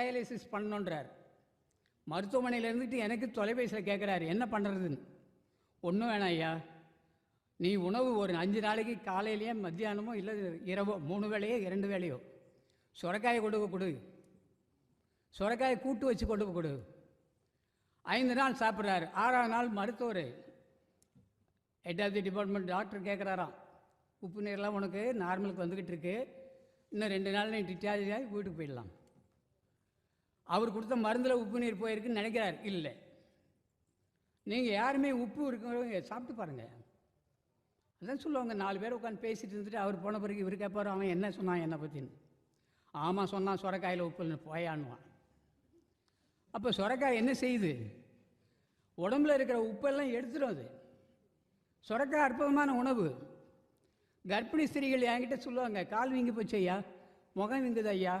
Dialysis பண்ணணுன்றார் மருத்துவமனையில் இருந்துட்டு எனக்கு தொலைபேசியில் கேட்குறாரு என்ன பண்ணுறதுன்னு ஒன்றும் வேணாம் ஐயா. நீ உணவு ஒரு அஞ்சு நாளைக்கு காலையிலேயே மத்தியானமோ இல்லை இரவோ மூணு வேளையோ இரண்டு வேளையோ சுரக்காயை கொண்டு கொடு. சுரக்காயை கூட்டு வச்சு கொண்டு கொடு. ஐந்து நாள் சாப்பிட்றாரு. ஆறாவது நாள் மருத்துவர். Head of the department doctor கேட்குறாராம் உப்பு நீர்லாம் உனக்கு நார்மலுக்கு வந்துக்கிட்டு இருக்கு. இன்னும் ரெண்டு நாள் நீ டிஸ்சார்ஜ் ஆகி வீட்டுக்கு போயிடலாம். அவர் கொடுத்த மருந்தில் உப்பு நீர் போயிருக்குன்னு நினைக்கிறார். இல்லை. நீங்கள் யாருமே உப்பு இருக்கிறவங்க சாப்பிட்டு பாருங்கள் அதான் சொல்லுவாங்க நாலு பேர் உட்காந்து பேசிட்டு இருந்துட்டு அவர் போன பிறகு இவர் கேட்பார் அவன் என்ன சொன்னான் என்னை பற்றின்னு ஆமாம் சொன்னான் சுரக்காயில் உப்பு போயான்னுவான். அப்போ சுரக்காய் என்ன செய்யுது? உடம்புல இருக்கிற உப்பெல்லாம் எடுத்துடும் அது. சுரக்காய் அற்புதமான உணவு. கர்ப்பிணி ஸ்திரீகள் என்கிட்ட சொல்லுவாங்க கால் வீங்கி போச்சு ஐயா முகம் வீங்குது ஐயா.